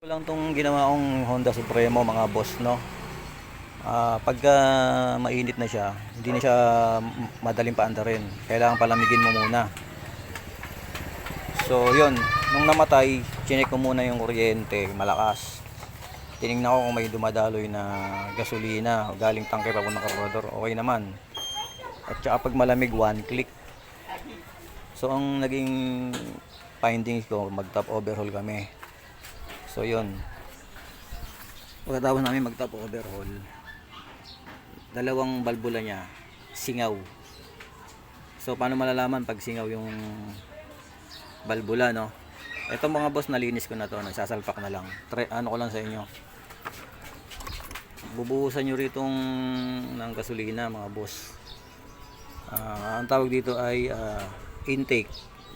Lang tong ginawa kong Honda Supremo mga boss no. Ah, pagka mainit na siya, hindi na siya madaling paandarin. Kailangan palamigin mo muna. So, yun. Nung namatay, chinek ko muna yung kuryente, malakas. Tinignan ko kung may dumadaloy na gasolina galing tangke pa ng karburador. Okay naman. At saka pag malamig, one click. So, ang naging findings ko, mag-top overhaul kami. So yun. Pagkatapos namin mag-top overhaul, dalawang balbula niya, singaw. So paano malalaman pag singaw yung balbula, no? Ito mga boss, nalinis ko na to, nagsasalpak na lang. Try, ano ko lang sa inyo. Bubuhusan nyo ritong ng gasolina, mga boss. Ah, ang tawag dito ay ah, intake.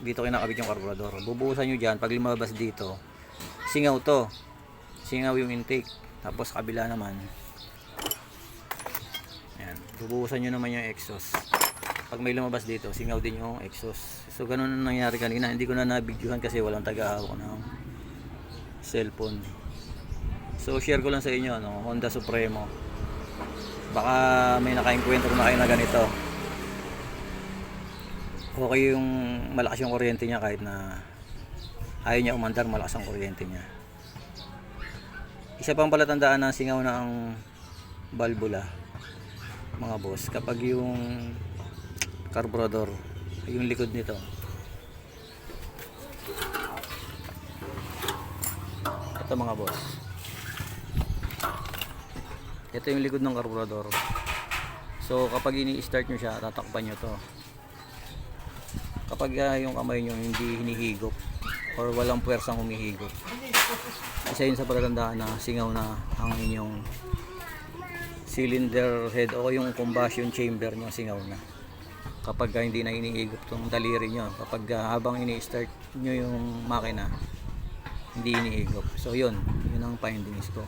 Dito kinakabit yung karburador. Bubuhusan nyo dyan, pag lumabas dito, singaw to. Singaw yung intake. Tapos kabila naman. Yan bubuhusan nyo naman yung exhaust. Pag may lumabas dito singaw din yung exhaust. So ganun ang nangyari kanina. Hindi ko na nabidyohan kasi walang taga-hawak ng cellphone. So share ko lang sa inyo no Honda Supremo. Baka may nakainkwentro na kayo na ganito. Okay yung malakas yung kuryente niya kahit na ayaw niya umandar malakas ang kuryente niya. Isa pang palatandaan ng singaw na ang balbula mga boss kapag yung carburetor yung likod nito ito mga boss ito yung likod ng carburetor so kapag ini-start nyo siya tatakpan nyo to. Kapag ah, yung kamay nyo hindi hinihigop or walang puwersang humihigop isa yun sa palatandaan na singaw na ang inyong cylinder head o yung combustion chamber nyo singaw na. Kapag ah, hindi na iniigop tong daliri nyo kapag ah, habang ini-start nyo yung makina hindi iniigop so yun. Yun ang findings ko.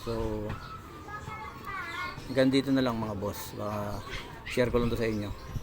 So hanggang dito na lang mga boss. Baka share ko lang to sa inyo